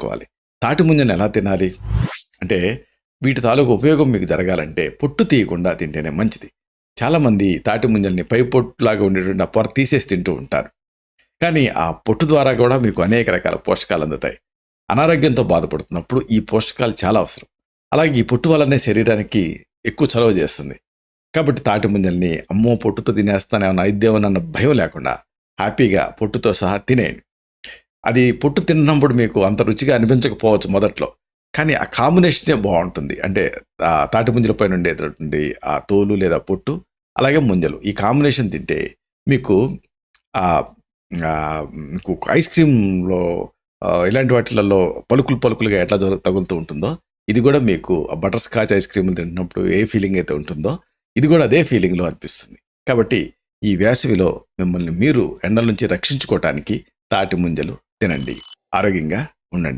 పెట్టుకోవాలి తాటి ముంజను ఎలా తినాలి? అంటే వీటి తాలూకు ఉపయోగం మీకు జరగాలంటే పొట్టు తీయకుండా తింటేనే మంచిది. చాలామంది తాటి ముంజల్ని పై పొట్టులాగా ఉండేటువంటి ఆ పొర తీసేసి తింటూ ఉంటారు. కానీ ఆ పొట్టు ద్వారా కూడా మీకు అనేక రకాల పోషకాలు అందుతాయి. అనారోగ్యంతో బాధపడుతున్నప్పుడు ఈ పోషకాలు చాలా అవసరం. అలాగే ఈ పొట్టు వల్లనే శరీరానికి ఎక్కువ చలవ చేస్తుంది. కాబట్టి తాటి ముంజల్ని అమ్మో పొట్టుతో తినేస్తానేమన్నా అయిద్దేమోనన్న భయం లేకుండా హ్యాపీగా పొట్టుతో సహా తినేయండి. అది పొట్టు తిన్నప్పుడు మీకు అంత రుచిగా అనిపించకపోవచ్చు మొదట్లో. కానీ ఆ కాంబినేషనే బాగుంటుంది. అంటే తాటి ముంజల పైన ఉండేటటువంటి ఆ తోలు లేదా పొట్టు అలాగే ముంజలు. ఈ కాంబినేషన్ తింటే మీకు మీకు ఐస్ క్రీమ్లో ఇలాంటి వాటిలలో పలుకులు పలుకులుగా ఎట్లా తగులుతూ ఉంటుందో ఇది కూడా మీకు బటర్ స్కాచ్ ఐస్ క్రీమ్ తింటున్నప్పుడు ఏ ఫీలింగ్ అయితే ఉంటుందో ఇది కూడా అదే ఫీలింగ్లో అనిపిస్తుంది. కాబట్టి ఈ వేసవిలో మిమ్మల్ని మీరు ఎండల నుంచి రక్షించుకోవటానికి తాటి ముంజలు తినండి. ఆరోగ్యంగా